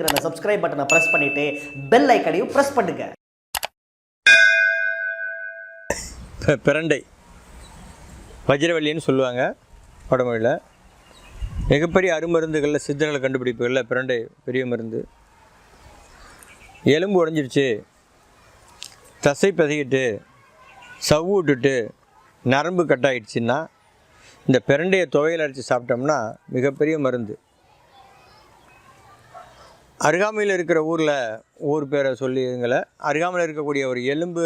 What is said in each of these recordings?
அந்த சப்ஸ்கிரைப் பட்டனை ப்ரெஸ் பண்ணிட்டு பெல் ஐக்கனையும் ப்ரெஸ் பண்ணுங்க. பிரண்டை. வஜ்ரவல்லின்னு சொல்லுவாங்க வடமொழியில். மிகப்பெரிய அருமருந்துகளில் சித்தர்கள் கண்டுபிடிப்புகளில் பிரண்டை பெரிய மருந்து. எலும்பு உடஞ்சிருச்சு. தசை பதகிட்டு சவ்வு விட்டுட்டு நரம்பு கட்டாயிடுச்சுன்னா இந்த பிரண்டையை துவையில் அரைச்சி சாப்பிட்டோம்னா மிகப்பெரிய மருந்து. அருகாமையில் இருக்கிற ஊரில் ஊர் பேரை சொல்லிங்களை அருகாமையில் இருக்கக்கூடிய ஒரு எலும்பு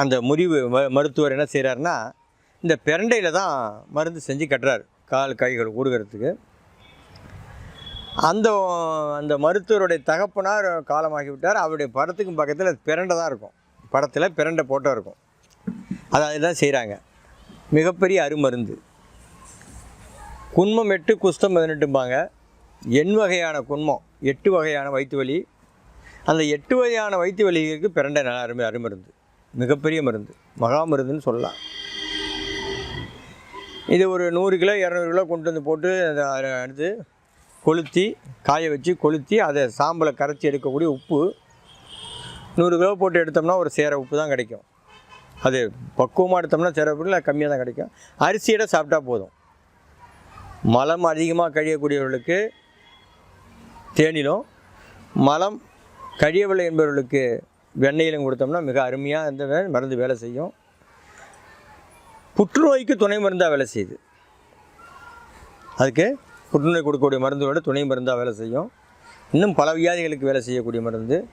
அந்த முறிவு ம மருத்துவர் என்ன செய்கிறாருன்னா இந்த பிரண்டையில் தான் மருந்து செஞ்சு கட்டுறாரு கால் கைகள் ஊடுகிறதுக்கு. அந்த அந்த மருத்துவருடைய தகப்பனார் காலமாகி விட்டார். அவருடைய படத்துக்கும் பக்கத்தில் பிரண்டை தான் இருக்கும். படத்தில் பிரண்டை போட்டோ இருக்கும். அதை அதுதான் செய்கிறாங்க மிகப்பெரிய அருமருந்து. குன்மம் எட்டு குஸ்தம் பதினெட்டும்பாங்க. எண் வகையான குன்மம் எட்டு வகையான வயிற்று வலி. அந்த எட்டு வகையான வயிற்று வலிக்கு பிறண்ட நல்ல அருமை அருமருந்து. மிகப்பெரிய மருந்து. மகா மருந்துன்னு சொல்லலாம். இது ஒரு நூறு கிலோ இரநூறு கிலோ கொண்டு வந்து போட்டு அதை எடுத்து கொளுத்தி காய வச்சு கொளுத்தி அதை சாம்பலை கரைச்சி எடுக்கக்கூடிய உப்பு. நூறு கிலோ போட்டு எடுத்தோம்னா ஒரு சேர உப்பு தான் கிடைக்கும். அது பக்குவமாக எடுத்தோம்னா சேர உப்பு இல்லை கம்மியாக தான் கிடைக்கும். அரிசியோட சாப்பிட்டா போதும். மலம் அதிகமாக கழியக்கூடியவர்களுக்கு தேனிலும் மலம் கழியவில்லை என்பவர்களுக்கு வெண்ணெயிலும் கொடுத்தோம்னா மிக அருமையாக இந்த வே- மருந்து வேலை செய்யும். புற்றுநோய்க்கு துணை மருந்தாக வேலை செய்யுது. அதுக்கு புற்றுநோய் கொடுக்கக்கூடிய மருந்துகளோட துணை மருந்தாக வேலை செய்யும். இன்னும் பல வியாதிகளுக்கு வேலை செய்யக்கூடிய மருந்து.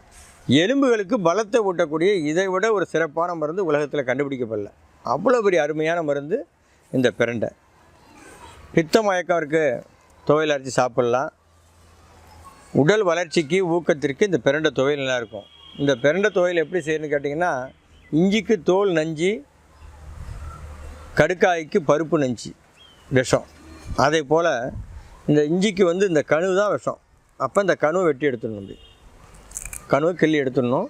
எலும்புகளுக்கு பலத்தை ஊட்டக்கூடிய இதை விட ஒரு சிறப்பான மருந்து உலகத்தில் கண்டுபிடிக்கப்படல. அவ்வளோ பெரிய அருமையான மருந்து இந்த பிரண்டை. பித்த மயக்கம் இருக்குது துவையில் அரைச்சி சாப்பிட்லாம். உடல் வளர்ச்சிக்கு ஊக்கத்திற்கு இந்த பிரண்டை துவையல் நல்லா இருக்கும் இந்த பிரண்டை துவையல் எப்படி செய்யணும்னு கேட்டிங்கன்னா இஞ்சிக்கு தோல் நஞ்சு கடுக்காய்க்கு பருப்பு நஞ்சு விஷம். அதே போல் இந்த இஞ்சிக்கு வந்து இந்த கணு தான் விஷம். அப்போ இந்த கணுவை வெட்டி எடுத்துடணும் இப்படி கணுவை கிள்ளி எடுத்துடணும்.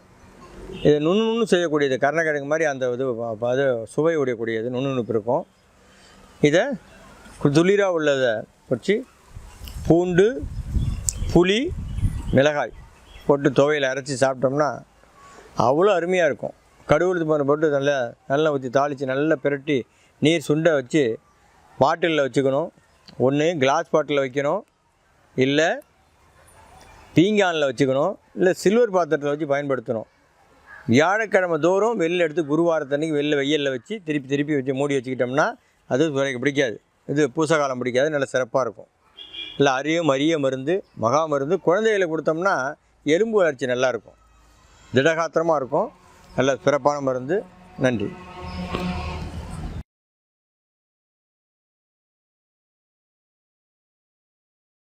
இது நுண்ணு செய்யக்கூடியது. கருணக்கிழங்கு மாதிரி அந்த இது அது சுவை உடையக்கூடியது. நுண்ணுணுப்பு இருக்கும். இதை துளிராக உள்ளதை வச்சு பூண்டு புளி மிளகாய் போட்டு துவையில் அரைச்சி சாப்பிட்டோம்னா அவ்வளோ அருமையாக இருக்கும். கடுகுளுத்து மரம் போட்டு நல்லா நல்லா ஊற்றி தாளித்து நல்லா பிரட்டி நீர் சுண்டை வச்சு பாட்டிலில் வச்சுக்கணும். ஒன்று கிளாஸ் பாட்டிலில் வைக்கணும். இல்லை பீங்கானில் வச்சுக்கணும். இல்லை சில்வர் பாத்திரத்தில் வச்சு பயன்படுத்தணும். வியாழக்கிழமை தோறும் வெளில எடுத்து குருவாரத்தன்னைக்கு வெளில வெயிலில் வச்சு திருப்பி திருப்பி வச்சு மூடி வச்சுக்கிட்டோம்னா அது பிடிக்காது. இது பூசகாலம் பிடிக்காது. நல்ல சிறப்பாக இருக்கும். இல்லை அரிய மரிய மருந்து மகா மருந்து குழந்தைகளுக்கு கொடுத்தோம்னா எலும்பு வளர்ச்சி நல்லாயிருக்கும் திடகாத்திரமாக இருக்கும். நல்ல சிறப்பான மருந்து. நன்றி.